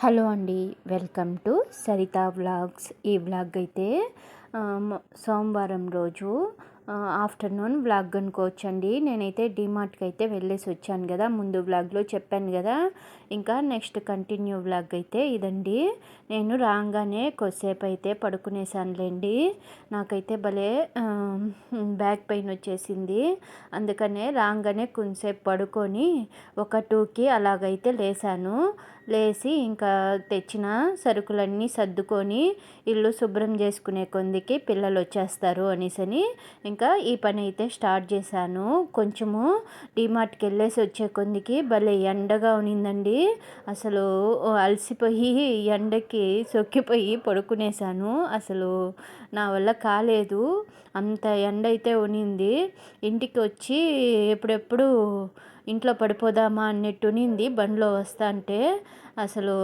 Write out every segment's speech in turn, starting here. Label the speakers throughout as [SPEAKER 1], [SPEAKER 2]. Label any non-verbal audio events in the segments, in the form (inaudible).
[SPEAKER 1] Hello అండి welcome to Saritha vlogs. ఈ vlog అయితే సోమవారం రోజు ఆఫ్టర్నూన్ వ్లాగ్ అనుకోవచ్చండి. నేనైతే డిమార్ట్కి అయితే వెళ్ళేసి వచ్చాను కదా ముందు వ్లాగ్లో చెప్పాను కదా. ఇంకా నెక్స్ట్ కంటిన్యూ వ్లాగ్ అయితే ఇదండి. నేను రాగానే కొద్దిసేపు అయితే పడుకునేసానులేండి. నాకైతే భలే బ్యాక్ పెయిన్ వచ్చేసింది. అందుకనే రాగానే కొంతసేపు పడుకొని ఒక టూకి అలాగైతే లేసాను. లేచి ఇంకా తెచ్చిన సరుకులన్నీ సర్దుకొని ఇల్లు శుభ్రం చేసుకునే కొందికి పిల్లలు వచ్చేస్తారు అనేసని ఇంకా ఈ పని అయితే స్టార్ట్ చేశాను. కొంచెము డిమార్ట్కి వెళ్ళేసి వచ్చే కొందికి భలే ఎండగా ఉన్నిందండి అసలు అలసిపోయి ఎండకి సొక్కిపోయి పడుకునేసాను అసలు నా వల్ల కాలేదు. అంత ఎండ అయితే ఉనింది. ఇంటికి వచ్చి ఎప్పుడెప్పుడు ఇంట్లో పడిపోదామా అన్నట్టు ఉనింది బండిలో వస్తా అంటే అసలు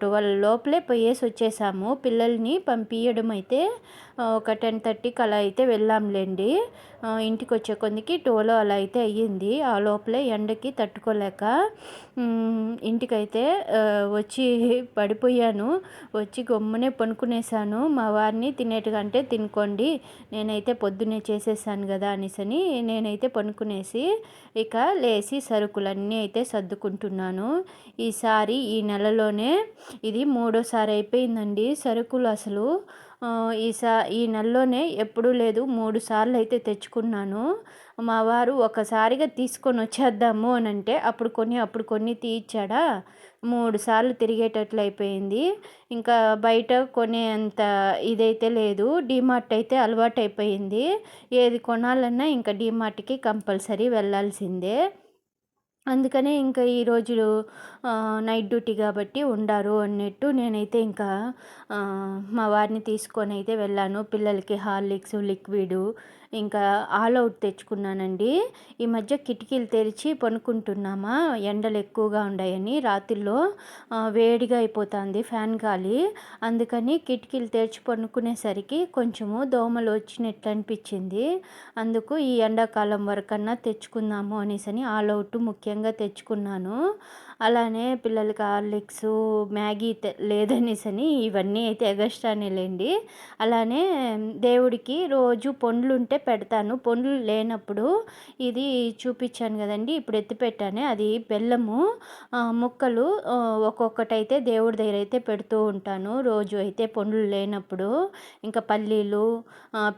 [SPEAKER 1] ట్వెల్వ్ లోపలే పోయేసి వచ్చేసాము. పిల్లల్ని పంపించడం అయితే ఒక టెన్ థర్టీకి అలా అయితే వెళ్ళాంలేండి. ఇంటికి వచ్చే కొందికి టోలో అలా అయితే అయ్యింది. ఆ లోపలే ఎండకి తట్టుకోలేక ఇంటికైతే వచ్చి పడిపోయాను. వచ్చి గమ్మునే పనుకునేసాను. మా వారిని తినేటికంటే తినుకోండి నేనైతే పొద్దున్నే చేసేసాను కదా అనేసని నేనైతే పనుకునేసి ఇక లేచి సరుకులన్నీ అయితే సర్దుకుంటున్నాను. ఈసారి ఈ నెలలోనే ఇది మూడోసారి అయిపోయిందండి సరుకులు అసలు. ఈసా ఈ నెలలోనే ఎప్పుడూ లేదు మూడు సార్లు అయితే తెచ్చుకున్నాను. మా వారు ఒకసారిగా తీసుకొని వచ్చేద్దాము అని అంటే అప్పుడు కొన్ని అప్పుడు కొన్ని తీయించాడా మూడు సార్లు తిరిగేటట్లు అయిపోయింది. ఇంకా బయట కొనేంత ఇదైతే లేదు. డీమార్ట్ అయితే అలవాటు అయిపోయింది ఏది కొనాలన్నా ఇంకా డీమార్ట్కి కంపల్సరీ వెళ్ళాల్సిందే. అందుకనే ఇంకా ఈరోజు నైట్ డ్యూటీ కాబట్టి ఉండారు అన్నట్టు నేనైతే ఇంకా మా వారిని తీసుకొని అయితే వెళ్ళాను. పిల్లలకి హార్లిక్స్ లిక్విడ్ ఇంకా ఆల్ అవుట్ తెచ్చుకున్నానండి. ఈ మధ్య కిటికీలు తెరిచి పనుకుంటున్నామా? ఎండలు ఎక్కువగా ఉన్నాయని రాత్రిలో వేడిగా అయిపోతుంది ఫ్యాన్ గాలి. అందుకని కిటికీలు తెరిచి పనుకునేసరికి కొంచెము దోమలు వచ్చినట్లు అనిపించింది. అందుకు ఈ ఎండాకాలం వరకన్నా తెచ్చుకుందాము అనేసని ఆల్ అవుట్ ముఖ్యంగా తెచ్చుకున్నాను. అలానే పిల్లలకి హార్లిక్స్ మ్యాగీ లేదనేసని ఇవన్నీ అయితే ఎగస్ట్రానే లేండి. అలానే దేవుడికి రోజు పండ్లు ఉంటే పెడతాను. పండ్లు లేనప్పుడు ఇది చూపించాను కదండి ఇప్పుడు ఎత్తి పెట్టానే అది బెల్లము ముక్కలు ఒక్కొక్కటైతే దేవుడి దగ్గర అయితే పెడుతూ ఉంటాను. రోజు అయితే పండ్లు లేనప్పుడు ఇంకా పల్లీలు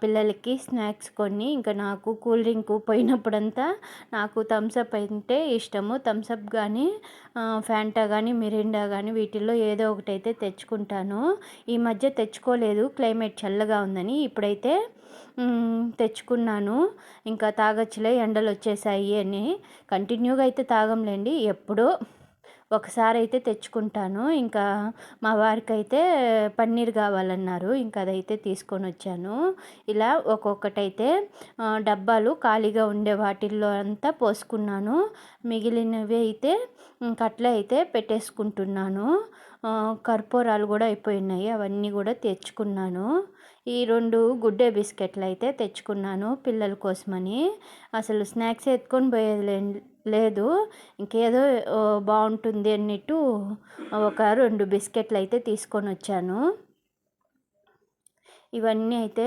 [SPEAKER 1] పిల్లలకి స్నాక్స్ కొన్ని ఇంకా నాకు కూల్ డ్రింక్ పోయినప్పుడంతా నాకు థమ్సప్ అంటే ఇష్టము. థమ్సప్ కానీ ఫ్యాంటా కానీ మిరిండా కానీ వీటిల్లో ఏదో ఒకటి అయితే తెచ్చుకుంటాను. ఈ మధ్య తెచ్చుకోలేదు. క్లైమేట్ చల్లగా ఉందని ఇప్పుడైతే తెచ్చుకున్నాను. ఇంకా తాగొచ్చులే ఎండలు వచ్చేసాయి అని. కంటిన్యూగా అయితే తాగంలేండి. ఎప్పుడో ఒకసారి అయితే తెచ్చుకుంటాను. ఇంకా మా వారికి అయితే పన్నీర్ కావాలన్నారు. ఇంకా అదైతే తీసుకొని వచ్చాను. ఇలా ఒక్కొక్కటైతే డబ్బాలు ఖాళీగా ఉండే వాటిల్లో అంతా పోసుకున్నాను. మిగిలినవి అయితే ఇంక అట్లే అయితే పెట్టేసుకుంటున్నాను. కర్పూరాలు కూడా అయిపోయినాయి. అవన్నీ కూడా తెచ్చుకున్నాను. ఈ రెండు గుడ్డే బిస్కెట్లు అయితే తెచ్చుకున్నాను పిల్లల కోసమని. అసలు స్నాక్స్ ఎత్తుకొని పోయేది లేదు. ఇంకేదో బాగుంటుంది అన్నట్టు ఒక రెండు బిస్కెట్లు అయితే తీసుకొని వచ్చాను ఇవన్నీ అయితే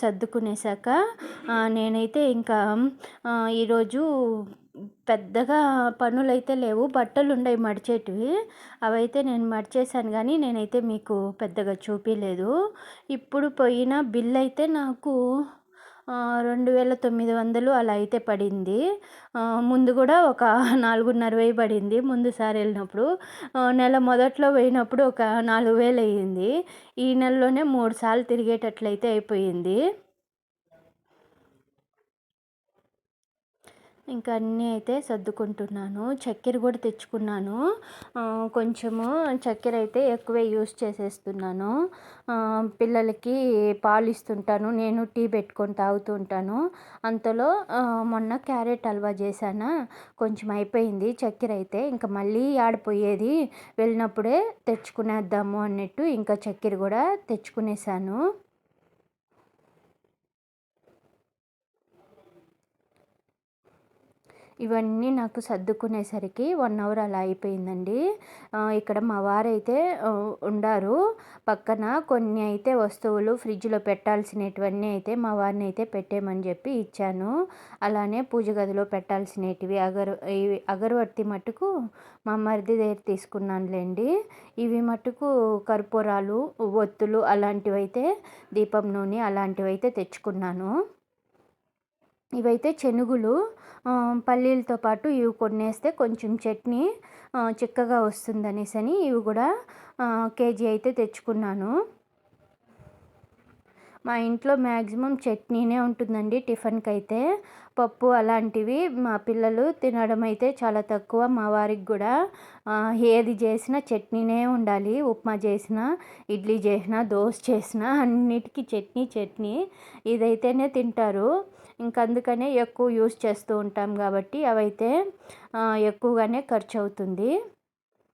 [SPEAKER 1] సర్దుకునేసాక నేనైతే ఇంకా ఈరోజు పెద్దగా పనులైతే లేవు. బట్టలు ఉన్నాయి మడిచేటివి. అవైతే నేను మడిచేసాను కానీ నేనైతే మీకు పెద్దగా చూపించలేదు ఇప్పుడు పోయిన బిల్ అయితే నాకు రెండు వేల తొమ్మిది వందలు అలా అయితే పడింది. ముందు కూడా ఒక (laughs) నాలుగున్నర వెయ్యి పడింది ముందుసారి వెళ్ళినప్పుడు. నెల మొదట్లో పోయినప్పుడు ఒక నాలుగు వేలు అయ్యింది. ఈ నెలలోనే మూడు సార్లు తిరిగేటట్లయితే అయిపోయింది. ఇంకా అన్నీ అయితే సర్దుకుంటున్నాను. చక్కెర కూడా తెచ్చుకున్నాను. కొంచెము చక్కెర అయితే ఎక్కువే యూస్ చేసేస్తున్నాను. పిల్లలకి పాలు ఇస్తుంటాను. నేను టీ పెట్టుకొని తాగుతూ ఉంటాను. అంతలో మొన్న క్యారెట్ హల్వా చేశానా? కొంచెం అయిపోయింది చక్కెర అయితే. ఇంకా మళ్ళీ ఆడిపోయేది వెళ్ళినప్పుడే తెచ్చుకునేద్దాము అన్నట్టు ఇంకా చక్కెర కూడా తెచ్చుకునేసాను. ఇవన్నీ నాకు సర్దుకునేసరికి వన్ అవర్ అలా అయిపోయిందండి. ఇక్కడ మా వారైతే ఉండారు. పక్కన కొన్ని అయితే వస్తువులు ఫ్రిడ్జ్లో పెట్టాల్సినటువన్నీ అయితే మా వారిని అయితే పెట్టేయమని చెప్పి ఇచ్చాను. అలానే పూజ గదిలో పెట్టాల్సినటివి అగర్ ఇవి అగరవత్తి మట్టుకు మా మరిది దగ్గర తీసుకున్నానులేండి. ఇవి మట్టుకు కర్పూరాలు ఒత్తులు అలాంటివైతే దీపం నూనె అలాంటివైతే తెచ్చుకున్నాను. ఇవైతే చెనుగులు పల్లీలతో పాటు ఇవి కొన్నేస్తే కొంచెం చట్నీ చిక్కగా వస్తుందనేసి అని ఇవి కూడా కేజీ అయితే తెచ్చుకున్నాను. మా ఇంట్లో మ్యాక్సిమం చట్నీనే ఉంటుందండి టిఫిన్కి అయితే పప్పు అలాంటివి మా పిల్లలు తినడం అయితే చాలా తక్కువ. మా వారికి కూడా ఏది చేసినా చట్నీనే ఉండాలి. ఉప్మా చేసినా ఇడ్లీ చేసినా దోశ చేసినా అన్నిటికీ చట్నీ చట్నీ. ఇదైతేనే తింటారు. అందుకనే ఎక్కువ యూస్ చేస్తూ ఉంటాం కాబట్టి అవైతే ఎక్కువగానే ఖర్చు అవుతుంది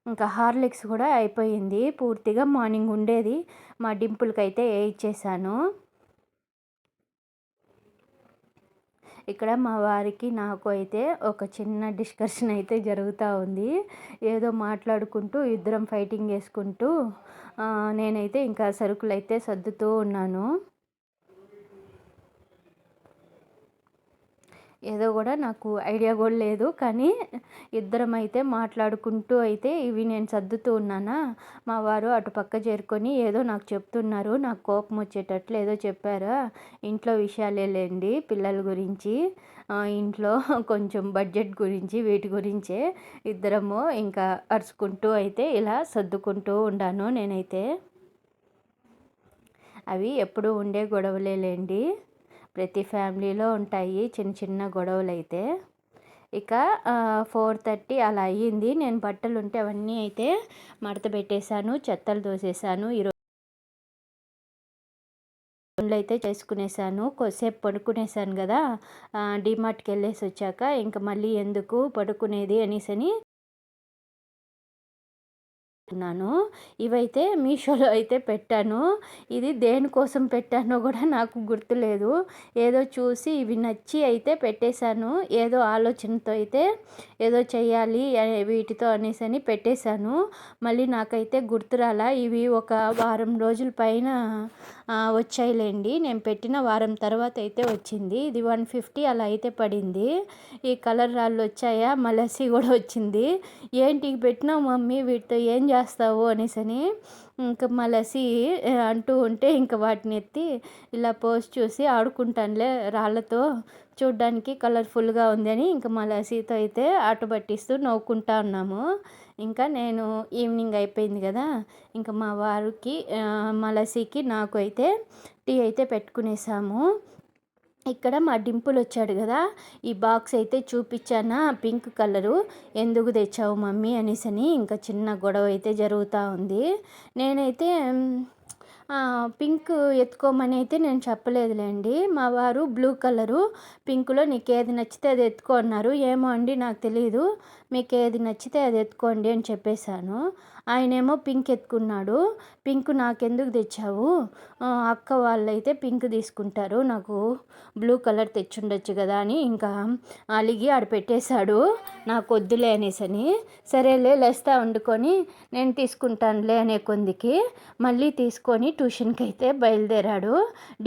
[SPEAKER 1] ఇంకా హార్లిక్స్ కూడా అయిపోయింది. పూర్తిగా మార్నింగ్ ఉండేది. మా డింపుల్కి అయితే ఇచ్చేసాను ఇక్కడ మా వారికి నాకు అయితే ఒక చిన్న డిస్కషన్ అయితే జరుగుతూ ఉంది. ఏదో మాట్లాడుకుంటూ ఇద్దరం ఫైటింగ్ చేసుకుంటూ నేనైతే ఇంకా సరుకులు అయితే సర్దుతూ ఉన్నాను. ఏదో కూడా నాకు ఐడియా కూడా లేదు. కానీ ఇద్దరం అయితే మాట్లాడుకుంటూ అయితే ఇవి నేను సర్దుతూ ఉన్నానా? మా వారు అటు పక్క చేరుకొని ఏదో నాకు చెప్తున్నారు. నాకు కోపం వచ్చేటట్లు ఏదో చెప్పారా? ఇంట్లో విషయాలే లేండి పిల్లల గురించి. ఇంట్లో కొంచెం బడ్జెట్ గురించి వీటి గురించే ఇద్దరము ఇంకా అరుచుకుంటూ అయితే ఇలా సర్దుకుంటూ ఉన్నాను నేనైతే. అవి ఎప్పుడు ఉండే గొడవలేండి ప్రతి ఫ్యామిలీలో ఉంటాయి చిన్న చిన్న గొడవలు అయితే ఇక ఫోర్ థర్టీ అలా అయ్యింది. నేను బట్టలు ఉంటే అవన్నీ అయితే మడత పెట్టేశాను చెత్తలు దోసేసాను ఈరోజు పనులు అయితే చేసుకునేసాను కొద్దిసేపు పడుకునేసాను కదా డిమార్ట్కి వెళ్ళేసి వచ్చాక ఇంకా మళ్ళీ ఎందుకు పడుకునేది అనేసి అని ఉన్నాను ఇవైతే మీషోలో అయితే పెట్టాను. ఇది దేనికోసం పెట్టానో కూడా నాకు గుర్తులేదు. ఏదో చూసి ఇవి నచ్చి అయితే పెట్టేశాను. ఏదో ఆలోచనతో అయితే ఏదో చేయాలి వీటితో అనేసి అని పెట్టేశాను. మళ్ళీ నాకైతే గుర్తురాలా ఇవి ఒక వారం రోజుల పైన వచ్చాయిలేండి. నేను పెట్టిన వారం తర్వాత అయితే వచ్చింది. ఇది వన్ ఫిఫ్టీ అలా అయితే పడింది. ఈ కలర్ రాళ్ళు వచ్చాయా? మలసి కూడా వచ్చింది. ఏంటి పెట్టినావు మమ్మీ? వీటితో ఏం చేస్తావు అనేసని ఇంకా మలసి అంటూ ఉంటే ఇంకా వాటిని ఎత్తి ఇలా పోస్ట్ చూసి ఆడుకుంటానులే రాళ్ళతో చూడ్డానికి కలర్ఫుల్గా ఉందని ఇంకా మలసీతో అయితే ఆట పట్టిస్తూ నవ్వుకుంటా ఉన్నాము. ఇంకా నేను ఈవినింగ్ అయిపోయింది కదా ఇంకా మా వారికి మలసికి నాకు అయితే టీ అయితే పెట్టుకునేసాము. ఇక్కడ మా డింపుల్ వచ్చాడు కదా. ఈ బాక్స్ అయితే చూపించానా పింక్ కలరు. ఎందుకు తెచ్చావు మమ్మీ అనేసని ఇంకా చిన్న గొడవ అయితే జరుగుతూ ఉంది. నేనైతే పింక్ ఎత్తుకోమని అయితే నేను చెప్పలేదులేండి. మా వారు బ్లూ కలరు పింక్లో నీకు ఏది నచ్చితే అది ఎత్తుకో అన్నారు. ఏమో అండి నాకు తెలియదు మీకు ఏది నచ్చితే అది ఎత్తుకోండి అని చెప్పేశాను. ఆయనేమో పింక్ ఎత్తుకున్నాడు. పింక్ నాకెందుకు తెచ్చావు? అక్క వాళ్ళైతే పింక్ తీసుకుంటారు. నాకు బ్లూ కలర్ తెచ్చుండొచ్చు కదా అని ఇంకా అలిగి ఆడ పెట్టేశాడు. నాకు వద్దులే అనేసని సరేలే లేస్తా వండుకొని నేను తీసుకుంటానులే అనే కొందికి మళ్ళీ తీసుకొని ట్యూషన్కి అయితే బయలుదేరాడు.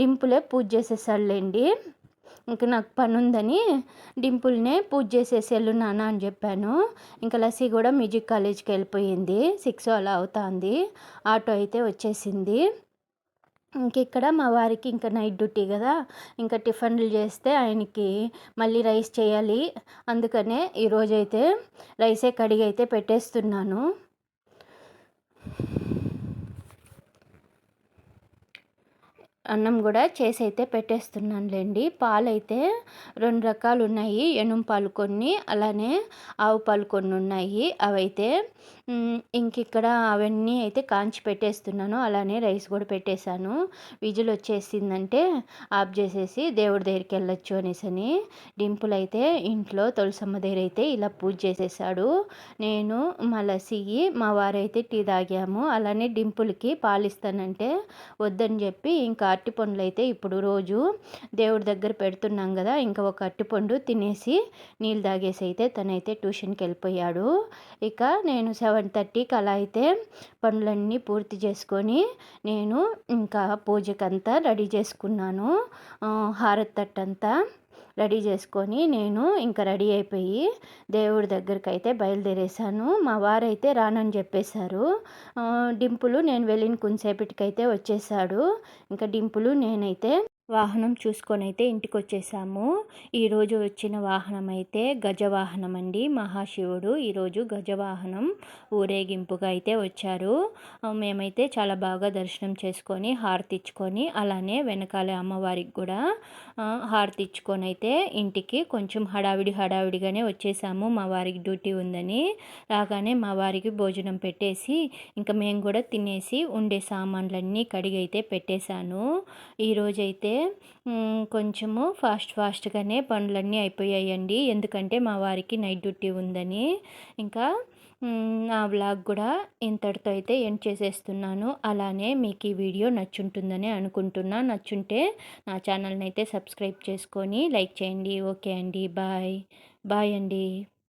[SPEAKER 1] డింపులే పూజ చేసేసాడులేండి ఇంక నాకు పని ఉందని డింపుల్నే పూజ చేసేసి వెళ్ళు నాన్న అని చెప్పాను. ఇంకా లస్సీ కూడా మ్యూజిక్ కాలేజ్కి వెళ్ళిపోయింది. సిక్స్ అలా అవుతుంది. ఆటో అయితే వచ్చేసింది. ఇంక ఇక్కడ మా వారికి ఇంకా నైట్ డ్యూటీ కదా. ఇంకా టిఫిన్లు చేస్తే ఆయనకి మళ్ళీ రైస్ చేయాలి. అందుకనే ఈరోజైతే రైసే కడిగి అయితే పెట్టేస్తున్నాను. అన్నం కూడా చేసి అయితే పెట్టేస్తున్నానులేండి. పాలు అయితే రెండు రకాలు ఉన్నాయి ఎనుం పాలు కొన్ని అలానే ఆవు పాలు కొన్ని ఉన్నాయి అవైతే ఇంక ఇక్కడ అవన్నీ అయితే కాంచి పెట్టేస్తున్నాను. అలానే రైస్ కూడా పెట్టేశాను. విజిల్ వచ్చేసిందంటే ఆఫ్ చేసేసి దేవుడి దగ్గరికి వెళ్ళొచ్చు అనేసి డింపుల్ అయితే ఇంట్లో తులసమ్మ దగ్గర అయితే ఇలా పూజ చేసేసాడు నేను మా లసిగి మా వారైతే టీ తాగాము. అలానే డింపుల్కి పాలు ఇస్తానంటే వద్దని చెప్పి ఇంకా అట్టిపండ్లు అయితే ఇప్పుడు రోజు దేవుడి దగ్గర పెడుతున్నాం కదా ఇంకా ఒక అరటిపండు తినేసి నీళ్ళు తాగేసి అయితే తనైతే ట్యూషన్కి వెళ్ళిపోయాడు ఇక నేను సెవెన్ థర్టీకి అలా అయితే పనులన్నీ పూర్తి చేసుకొని నేను ఇంకా పూజకంతా రెడీ చేసుకున్నాను. హారతి తట్టంతా. రెడీ చేసుకొని నేను ఇంకా రెడీ అయిపోయి దేవుడి దగ్గరికి అయితే బయలుదేరేశాను. మా వారైతే రానని చెప్పేశారు. డింపులు నేను వెళ్ళిన కొంతసేపటికైతే వచ్చేసాడు ఇంకా డింపులు నేనైతే వాహనం చూసుకొని అయితే ఇంటికి వచ్చేసాము ఈరోజు వచ్చిన వాహనం అయితే గజవాహనం అండి మహాశివుడు ఈరోజు గజవాహనం ఊరేగింపుగా అయితే వచ్చారు. మేమైతే చాలా బాగా దర్శనం చేసుకొని హారతి ఇచ్చుకొని అలానే వెనకాలే అమ్మవారికి కూడా హారతి ఇచ్చుకొని అయితే ఇంటికి కొంచెం హడావిడి హడావిడిగానే వచ్చేసాము. మా వారికి డ్యూటీ ఉందని. రాగానే మా వారికి భోజనం పెట్టేసి ఇంకా మేము కూడా తినేసి ఉండే సామాన్లన్నీ కడిగి అయితే పెట్టేశాను ఈరోజైతే కొంచెము ఫాస్ట్ ఫాస్ట్గానే పనులన్నీ అయిపోయాయండి. ఎందుకంటే మా వారికి నైట్ డ్యూటీ ఉందని. ఇంకా నా బ్లాగ్ కూడా ఇంతటితో అయితే ఎండ్ చేసేస్తున్నాను. అలానే మీకు ఈ వీడియో నచ్చుంటుందని అనుకుంటున్నా. నచ్చుంటే నా ఛానల్ని అయితే సబ్స్క్రైబ్ చేసుకొని లైక్ చేయండి. ఓకే అండి. బాయ్. బాయ్ అండి.